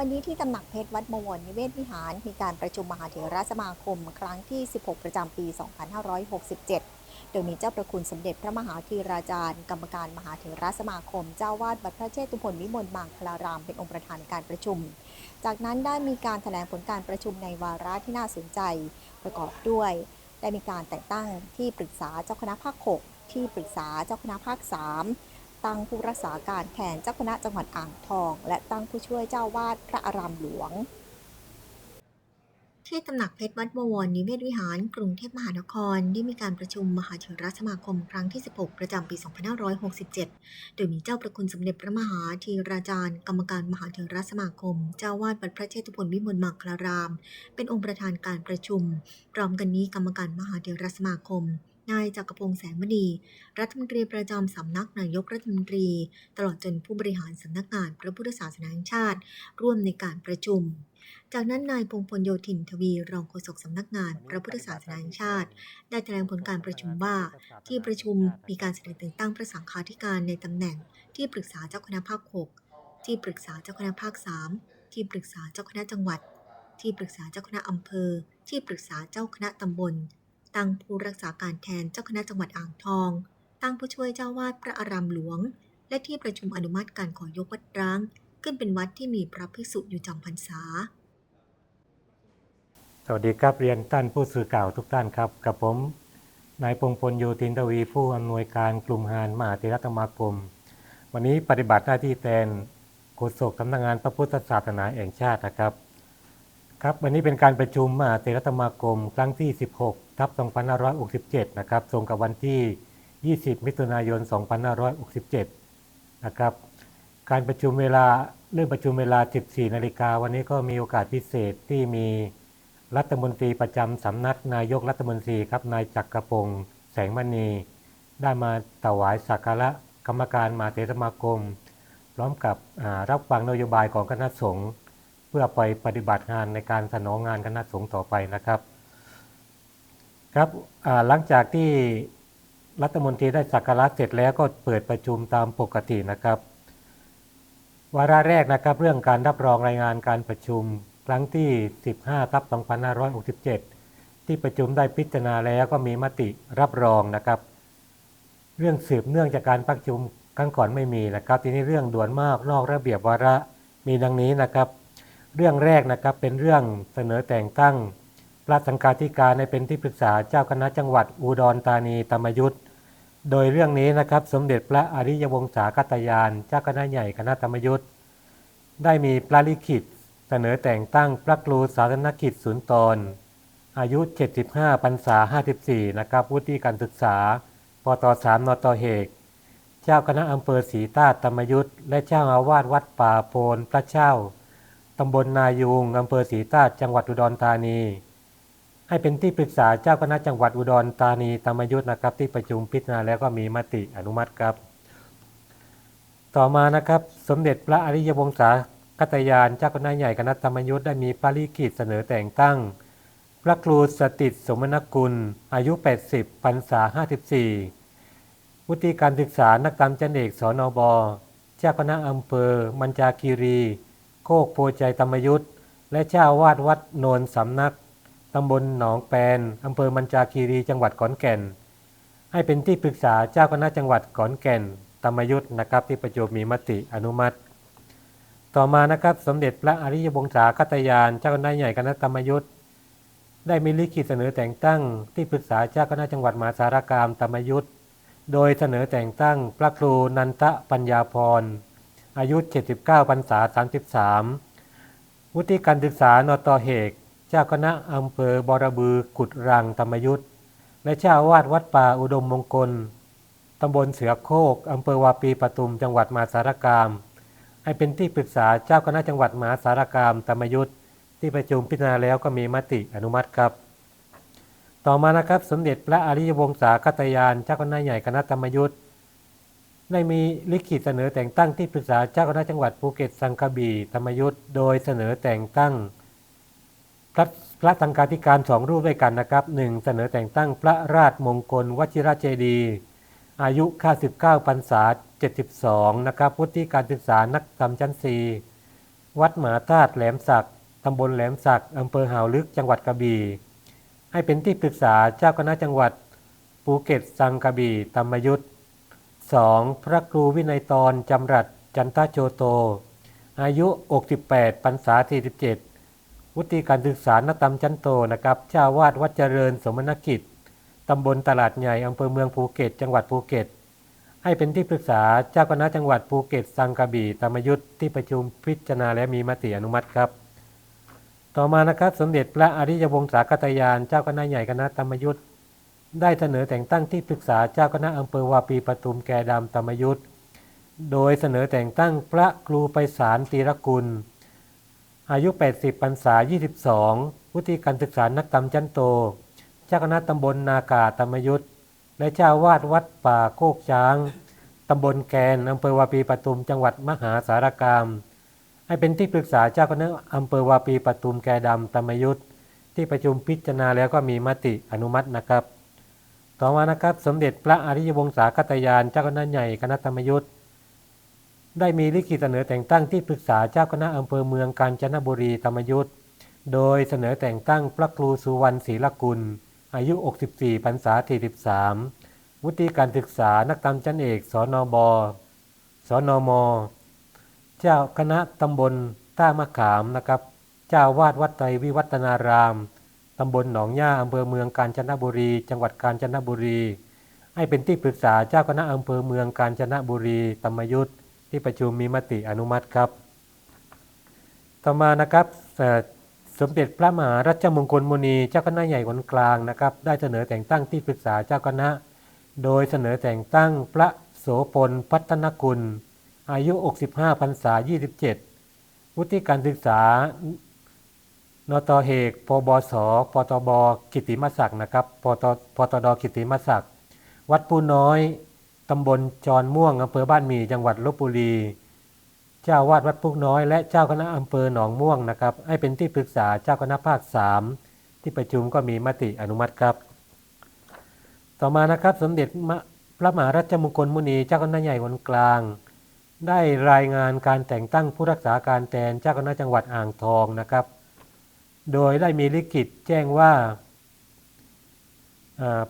วันนี้ที่ตำหนักเพชรวัดบวรนิเวศวิหาร มีการประชุมมหาเถรสมาคม ครั้งที่ 16 ประจำปี 2567 โดยมีเจ้าประคุณสมเด็จพระมหาธีราจารย์ กรรมการมหาเถรสมาคม เจ้าวาดวัดพระเชตุพนวิมลบางคลาราม เป็นองค์ประธานในการประชุม จากนั้นได้มีการแถลงผลการประชุมในวาระที่น่าสนใจ ประกอบด้วย ได้มีการแต่งตั้งที่ปรึกษาเจ้าคณะภาค 6 ที่ปรึกษาเจ้าคณะภาค 3 ตั้งผู้รักษาการแทนเจ้าคณะจังหวัดอ่างทอง และตั้งผู้ช่วยเจ้าวาดพระอารามหลวง ที่ตำหนักเพชรวัดบวรนิเวศวิหาร กรุงเทพมหานคร ได้มีการประชุมมหาเถรสมาคมครั้งที่ 16 ประจำปี 2567 โดยมีเจ้าประคุณสมเด็จพระมหาธีราจารย์ กรรมการมหาเถรสมาคม เจ้าวาดวัดพระเชตุพนวิมลมังคลาราม เป็นองค์ประธานการประชุม พร้อมกันนี้กรรมการมหาเถรสมาคม นายจักรพงษ์แสงมณี รัฐมนตรีประจำสำนักนายกรัฐมนตรี ตลอดจนผู้บริหารสำนักงานพระพุทธศาสนาแห่งชาติ ร่วมในการประชุม จากนั้นนายพงพลโยธินทวีรองโฆษกสำนักงานพระพุทธศาสนาแห่งชาติ ได้แถลงผลการประชุมว่า ที่ประชุมมีการเสนอแต่งตั้งพระสังฆาธิการในตำแหน่ง ที่ปรึกษาเจ้าคณะภาค 6 ที่ปรึกษาเจ้าคณะภาค 3 ที่ปรึกษาเจ้าคณะจังหวัด ที่ปรึกษาเจ้าคณะอำเภอ ที่ปรึกษาเจ้าคณะตำบล ตั้งผู้รักษาการแทนเจ้าคณะจังหวัดอ่างทอง ตั้งผู้ช่วยเจ้าวาดพระอารามหลวง และที่ประชุมอนุมัติการขอยกวัดร้าง ขึ้นเป็นวัดที่มีพระภิกษุอยู่จำพรรษา สวัสดีครับเรียนท่านผู้สื่อข่าวทุกท่านครับ กับผมนายพงพลโยตินทวีผู้อำนวยการกลุ่มหานมหาเถรสมาคม วันนี้ปฏิบัติหน้าที่แทนโฆษกสำนักงานพระพุทธศาสนาแห่งชาตินะครับ ครับวันนี้เป็นการประชุมมหาเถรสมาคม ครั้งที่ 16 ทับ 2567 นะครับตรงกับวันที่ 20 มิถุนายน 2567 นะครับ การประชุมเวลาเรื่องประชุมเวลา 14 นาฬิกาวันนี้ก็มีโอกาสพิเศษที่มีรัฐมนตรีประจำสำนักนายกรัฐมนตรีครับนายจักรพงศ์แสงมณี ได้มาถวายสักการะกรรมการมาเถรสมาคม พร้อมกับรับฟังนโยบายของคณะสงฆ์ พื่อไปปฏิบัติงานในการสนองงานคณะสงฆ์ต่อไปนะครับ ครับหลังจากที่รัฐมนตรีได้สักการะเสร็จแล้วก็เปิดประชุมตามปกตินะครับ วาระแรกนะครับเรื่องการรับรองรายงานการประชุมครั้งที่ 15ทับ2567 ที่ประชุมได้พิจารณาแล้วก็มีมติรับรองนะครับ เรื่องสืบเนื่องจากการประชุมครั้งก่อนไม่มีนะครับ ทีนี้เรื่องด่วนมากนอกระเบียบวาระมีดังนี้นะครับ เรื่องแรกนะครับเป็นเรื่องเสนอแต่งตั้งพระสังฆาธิการในเป็นที่ปรึกษาเจ้าคณะจังหวัดอุดรธานีธรรมยุทธ์โดยเรื่องนี้นะครับสมเด็จพระอริยวงศาคตยาน เจ้าคณะใหญ่คณะธรรมยุทธ์ได้มีพระลิขิต เสนอแต่งตั้งพระครูสาธารณกิจศูนย์ตอนอายุ 75พรรษา 54 นะครับวุฒิการศึกษาปต3นตเหก เจ้าคณะอำเภอศรีตาธรรมยุทธ์และเจ้าอาวาสวัดป่าโพนพระเจ้า ตำบลนายูงอำเภอศรีตาจังหวัดอุดรธานี ให้เป็นที่ปรึกษาเจ้าคณะจังหวัดอุดรธานีธรรมยุทธ์นะครับ ที่ประชุมพิจารณาแล้วก็มีมติอนุมัติครับ ต่อมานะครับสมเด็จพระอริยวงศาคตยานเจ้าคณะใหญ่คณะธรรมยุทธ์ได้มีพระลิขิตเสนอแต่งตั้ง พระครูสติสมณกุล อายุ 80พรรษา 54วุฒิการศึกษานักธรรมจันเอกสอนอบเจ้าคณะอำเภอ มัญจาคีรี โคกโพใจธรรมยุทธ์และเจ้าวาดวัดโนนสำนักตำบลหนองแปนอำเภอมัญจาคีรีจังหวัดขอนแก่น ให้เป็นที่ปรึกษาเจ้าคณะจังหวัดขอนแก่นธรรมยุทธ์นะครับที่ประชุมมีมติอนุมัติ ต่อมานะครับสมเด็จพระอริยวงศาคตยานเจ้าคณะใหญ่คณะธรรมยุทธ์ได้มีลิขิตเสนอแต่งตั้งที่ปรึกษาเจ้าคณะจังหวัดมหาสารคามธรรมยุทธ์โดยเสนอแต่งตั้งพระครูนันทปัญญาพร อายุ 79พรรษา 33 วุฒิการศึกษานตเหก เจ้าคณะอำเภอบรบือกุดรังธรรมยุทธ์และเจ้าอาวาดวัดป่าอุดมมงคลตำบลเสือโคกอำเภอวาปีปทุมจังหวัดมหาสารคามให้เป็นที่ปรึกษาเจ้าคณะจังหวัดมหาสารคามธรรมยุทธ์ที่ประชุมพิจารณาแล้วก็มีมติอนุมัติครับ ต่อมานะครับสมเด็จพระอริยวงศาคตยานเจ้าคณะใหญ่คณะธรรมยุทธ์ ได้มีลิขิตเสนอแต่งตั้งที่ปรึกษาเจ้าคณะจังหวัดภูเก็ตสังกะบีธรรมยุทธ์โดยเสนอแต่งตั้งพระพระสังฆาธิการสองรูปด้วยกันนะครับหนึ่งเสนอแต่งตั้งพระราชมงคลวชิระเจดีย์อายุ99พรรษา72นะครับพุทธิการศึกษานักธรรมชั้น4วัดหมาธาตุแหลมสักดิ์ตำบลแหลมสักดิ์อำเภอหาวลึกจังหวัดกระบี่ให้เป็นที่ปรึกษาเจ้าคณะจังหวัดภูเก็ตสังกระบี่ธรรมยุทธ์ 2. พระครูวินัยตรจำรัดจันทโจโต อายุ 68พรรษา 47 วุฒิการศึกษานตำจันโตนะครับเจ้าวาดวัดเจริญสมณกิจตำบลตลาดใหญ่อำเภอเมืองภูเก็ต จังหวัดภูเก็ต ให้เป็นที่ปรึกษาเจ้าคณะจังหวัดภูเก็ตสังกะบีธรรมยุทธ์ที่ประชุมพิจารณาและมีมติอนุมัติครับ ต่อมานะครับสมเด็จพระอริยวงศาคตยานเจ้าคณะใหญ่คณะธรรมยุทธ์ ได้เสนอแต่งตั้งที่ปรึกษาเจ้าคณะอำเภอวาปีปทุมแกดำธรรมยุทธ์โดยเสนอแต่งตั้งพระครูไปสารตีรกุล อายุ 80พรรษา 22 วุฒิการศึกษานักธรรมจันโต เจ้าคณะตำบลนากาธรรมยุทธ์และเจ้าวาดวัดป่าโคกช้าง ตำบลแกนอำเภอวาปีปทุมจังหวัดมหาสารคาม ให้เป็นที่ปรึกษาเจ้าคณะอำเภอวาปีปทุมแกดำธรรมยุทธ์ที่ประชุมพิจารณาแล้วก็มีมติอนุมัตินะครับ ต่อมานะครับสมเด็จพระอริยวงศาคตยานเจ้าคณะใหญ่คณะธรรมยุทธ์ได้มีลิขิตเสนอแต่งตั้งที่ปรึกษาเจ้าคณะอำเภอเมืองกาญจนบุรีธรรมยุทธ์โดยเสนอแต่งตั้งพระครูสุวรรณศรีลกุล อายุ 64พรรษา43 วุฒิการศึกษานักธรรมชั้นเอกสนบสนม เจ้าคณะตำบลท่ามะขามนะครับ เจ้าวาดวัดไตรวิวัฒนาราม ตำบลหนองย่าอำเภอเมืองกาญจนบุรี จังหวัดกาญจนบุรี ให้เป็นที่ปรึกษาเจ้าคณะอำเภอเมืองกาญจนบุรีธรรมยุทธ์ที่ประชุมมีมติอนุมัติครับ ต่อมานะครับสมเด็จพระมหารัชมงคลมุนีเจ้าคณะใหญ่คนกลางนะครับ ได้เสนอแต่งตั้งที่ปรึกษาเจ้าคณะ โดยเสนอแต่งตั้งพระโสพลพัฒนกุล อายุ 65พรรษา 27 วุฒิการศึกษา นตเอกพบสปตบกิติมศักดิ์นะครับปตปตดกิติมศักดิ์วัดปูน้อยตำบลจอนม่วงอำเภอบ้านหมี่จังหวัดลบบุรี เจ้าวาดวัดพุกน้อย และเจ้าคณะอำเภอหนองม่วงนะครับ ให้เป็นที่ปรึกษาเจ้าคณะภาค 3 ที่ประชุมก็มีมติอนุมัติครับ ต่อมานะครับสมเด็จพระมหารัชมงคลมุนีเจ้าคณะใหญ่คนกลาง ได้รายงานการแต่งตั้งผู้รักษาการแทนเจ้าคณะจังหวัดอ่างทองนะครับ โดยได้มีลิขิตแจ้งว่า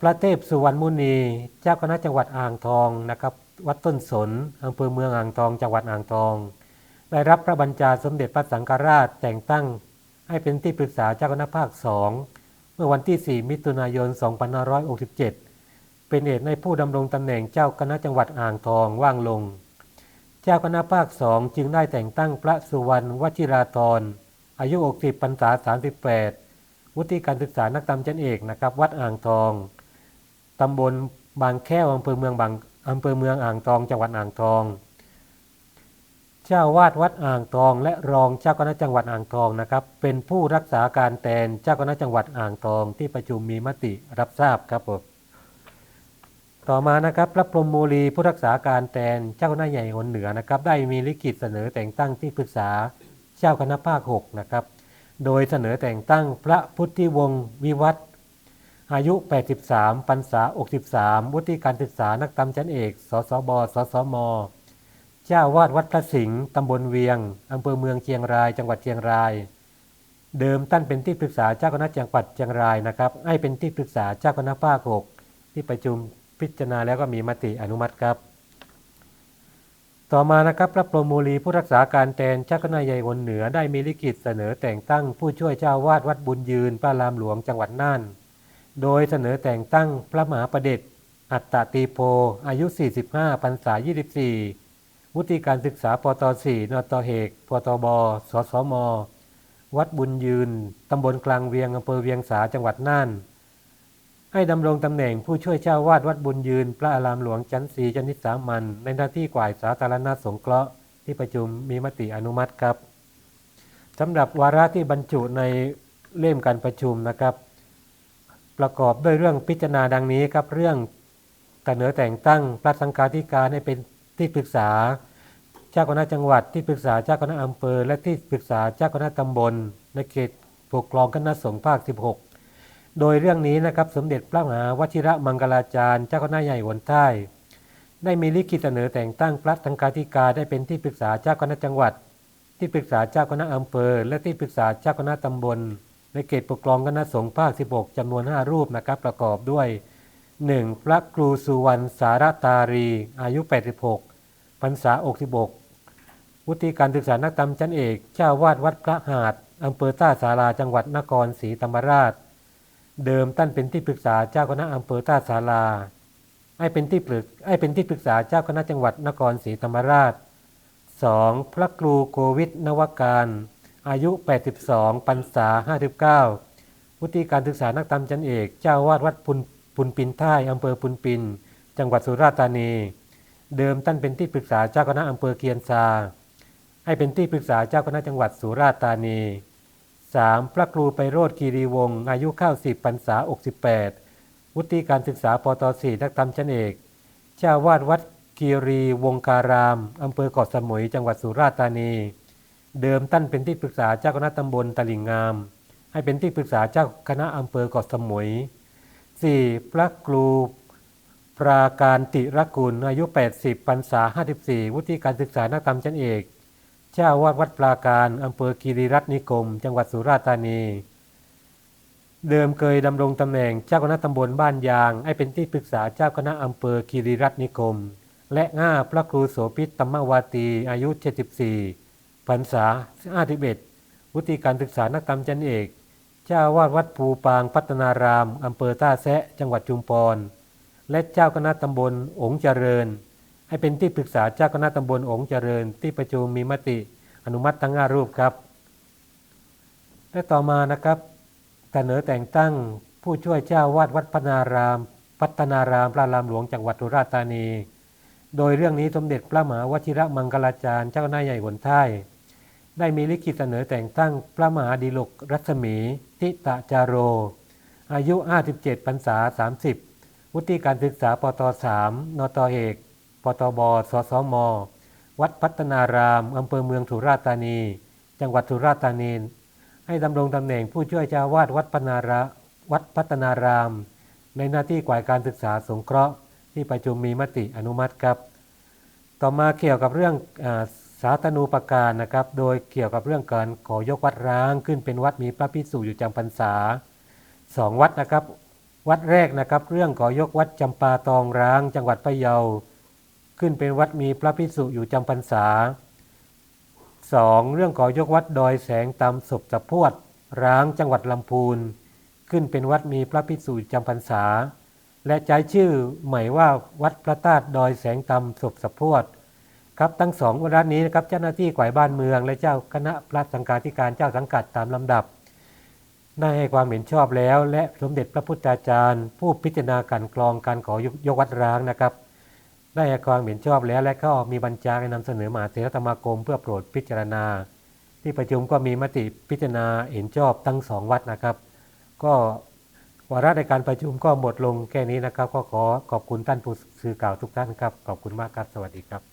พระเทพสุวรรณมุนี เจ้าคณะจังหวัดอ่างทองนะครับ วัดต้นสนอำเภอเมืองอ่างทอง จังหวัดอ่างทอง ได้รับพระบัญชาสมเด็จพระสังฆราชแต่งตั้งให้เป็นที่ปรึกษาเจ้าคณะภาคสองเมื่อวันที่ 4 มิถุนายน 2567 เป็นเหตุในผู้ดำรงตำแหน่งเจ้าคณะจังหวัดอ่างทองว่างลง เจ้าคณะภาคสองจึงได้แต่งตั้งพระสุวรรณวชิราธร อายุ 60พรรษา 38 วุฒิการศึกษานักธรรมชั้นเอกนะครับ วัดอ่างทอง ตำบลบางแก้วอำเภอเมืองบางอำเภอเมืองอ่างทอง จังหวัดอ่างทอง เจ้าวาดวัดอ่างทอง และรองเจ้าคณะจังหวัดอ่างทองนะครับ เป็นผู้รักษาการแทนเจ้าคณะจังหวัดอ่างทอง ที่ประชุมมีมติรับทราบครับผมต่อมานะครับพระพรหมมูลีผู้รักษาการแทนเจ้าคณะใหญ่หนเหนือนะครับ ได้มีลิขิตเสนอแต่งตั้งที่ปรึกษา เจ้าคณะภาค6นะครับ โดยเสนอแต่งตั้งพระพุทธิวงศ์วิวัฒอายุ 83 พรรษา 63 วุฒิการศึกษา นักธรรมชั้นเอก สสบ สสม เจ้าวาดวัดพระสิงห์ตำบลเวียง อำเภอเมืองเชียงราย จังหวัดเชียงราย เดิมท่านเป็นที่ปรึกษาเจ้าคณะจังหวัดเชียงรายนะครับ ให้เป็นที่ปรึกษาเจ้าคณะภาค6ที่ประชุมพิจารณาแล้วก็มีมติอนุมัติครับ ต่อมานะครับพระพรหมมูลีผู้รักษาการแทนเจ้าคณะใหญ่คนเหนือได้มีลิขิตเสนอแต่งตั้งผู้ช่วยเจ้าวาดวัดบุญยืนพระรามหลวงจังหวัดน่าน โดยเสนอแต่งตั้งพระมหาประเดชอัตตตีโพ อายุ 45พรรษา 24 วุฒิการศึกษาปต 4 นตเอกปตบ สสม วัดบุญยืน ตำบลกลางเวียงอำเภอเวียงสาจังหวัดน่าน ให้ดำรงตำแหน่งผู้ช่วยเจ้าวาดวัดบุญยืน พระอารามหลวงชั้นสีจันทิสามัน ในหน้าที่ก่ายสาธารณสงเคราะห์ที่ประชุมมีมติอนุมัติครับสำหรับวาระที่บรรจุในเล่มการประชุมนะครับ ประกอบด้วยเรื่องพิจารณาดังนี้ครับเรื่องเสนอแต่งตั้งพระสังฆาธิการให้เป็นที่ปรึกษา เจ้าคณะจังหวัดที่ปรึกษาเจ้าคณะอำเภอ และที่ปรึกษาเจ้าคณะตำบลในเขตปกครองคณะสงฆ์ภาค 16 โดยเรื่องนี้นะครับสมเด็จพระมหาวชิระมังกลาจารย์เจ้าคณะใหญ่หวนใต้ ได้มีลิขิตเสนอแต่งตั้งพระสังฆาธิการได้เป็นที่ปรึกษาเจ้าคณะจังหวัด ที่ปรึกษาเจ้าคณะอำเภอ และที่ปรึกษาเจ้าคณะตำบล ในเขตปกครองคณะสงฆ์ภาค 16จำนวน 5 รูปนะครับประกอบด้วย 1. พระครูสุวรรณสารตารี อายุ 86พรรษา66วุฒิการศึกษานักธรรมชั้นเอก เจ้าวาดวัดพระหาดอำเภอท่าสาราจังหวัดนครศรีธรรมราช เดิมท่านเป็นที่ปรึกษาเจ้าคณะอำเภอท่าสาราให้เป็นที่ปรึกให้เป็นที่ปรึกษาเจ้าคณะจังหวัดนครศรีธรรมราช 2. พระครูโกวิทนวการ อายุ 82พรรษา 59วุฒิการศึกษานักธรรมชั้นเอก เจ้าวาดวัดพุนพุนปินท่ายอำเภอพุนปิน จังหวัดสุราษฎร์ธานี เดิมท่านเป็นที่ปรึกษาเจ้าคณะอำเภอเกียนซา ให้เป็นที่ปรึกษาเจ้าคณะจังหวัดสุราษฎร์ธานี 3. พระครูไปโรธคีรีวงศ์อายุ90พรรษา 68 วุฒิการศึกษาปตสีนักธรรมชั้นเอกเจ้าวาดวัดคีรีวงการาม อำเภอเกาะสมุย จังหวัดสุราษฎร์ธานี เดิมท่านเป็นที่ปรึกษาเจ้าคณะตำบลตลิ่งงาม ให้เป็นที่ปรึกษาเจ้าคณะอำเภอเกาะสมุย 4. พระครูปราการติรกุลอายุ 80พรรษา 54 วุฒิการศึกษานักธรรมชั้นเอก เจ้าวาดวัดปราการอำเภอคีรีรัตนิคม จังหวัดสุราษฎร์ธานี เดิมเคยดำรงตำแหน่งเจ้าคณะตำบลบ้านยาง ให้เป็นที่ปรึกษาเจ้าคณะอำเภอคีรีรัตนิคม และง่าพระครูโสภิตธรรมวาตี อายุ 74พรรษา51วุฒิการศึกษานักธรรมชั้นเอก เจ้าวาดวัดภูปางพัฒนารามอำเภอท่าแซะจังหวัดจุมพรและเจ้าคณะตำบลองค์เจริญ ให้เป็นที่ปรึกษาเจ้าคณะตำบลองค์เจริญ ที่ประชุมมีมติอนุมัติทั้งห้ารูปครับ และต่อมานะครับเสนอแต่งตั้งผู้ช่วยเจ้าวาดวัดพัฒนาราม พัฒนารามพระรามหลวงจังหวัดสุราษฎร์ธานี โดยเรื่องนี้สมเด็จพระมหาวชิระมังคลาจารย์เจ้าหน้าใหญ่หนท้ายได้มีลิขิตเสนอแต่งตั้งพระมหาดีลกรัศมี ทิตะจาโร อายุ 57พรรษา 30 วุฒิการศึกษาปต 3 นตเอก ปตบสสม วัดพัฒนารามอำเภอเมืองสุราษฎร์ธานี จังหวัดสุราษฎร์ธานี ให้ดำรงตำแหน่งผู้ช่วยเจ้าวาดวัดพนาระวัดพัฒนาราม ในหน้าที่ก่ายการศึกษาสงเคราะห์ ที่ประชุมมีมติอนุมัติครับ ต่อมาเกี่ยวกับเรื่องอาสาธนูปการนะครับ โดยเกี่ยวกับเรื่องการขอยกวัดร้างขึ้นเป็นวัดมีพระพิสุอยู่จำพรรษาสองวัดนะครับ วัดแรกนะครับ เรื่องขอยกวัดจำปาตองร้าง จังหวัดพะเยา ขึ้นเป็นวัดมีพระพิสุอยู่จำพรรษา 2. เรื่องขอยกวัดดอยแสงตามศพสะพวด ร้างจังหวัดลำพูน ขึ้นเป็นวัดมีพระพิสุจำพรรษา และใช้ชื่อใหม่ว่าวัดพระธาตุดอยแสงตามศพสะพวดครับทั้งสองวัดนี้นะครับเจ้าหน้าที่ก่ายบ้านเมือง และเจ้าคณะพระสังฆาธิการเจ้าสังกัดตามลำดับ ได้ให้ความเห็นชอบแล้ว และสมเด็จพระพุทธาจารย์ ผู้พิจารณาการกรองการขอยกวัดร้างนะครับ ได้ให้ความเห็นชอบแล้วและก็มีบัญชาให้นำเสนอมหาเถรธรรมกรมเพื่อโปรดพิจารณา ที่ประชุมก็มีมติพิจารณาเห็นชอบทั้งสองวัดนะครับ ก็วาระในการประชุมก็หมดลงแค่นี้นะครับ ก็ขอขอบคุณท่านผู้สื่อข่าวทุกท่านครับ ขอบคุณมากครับ สวัสดีครับ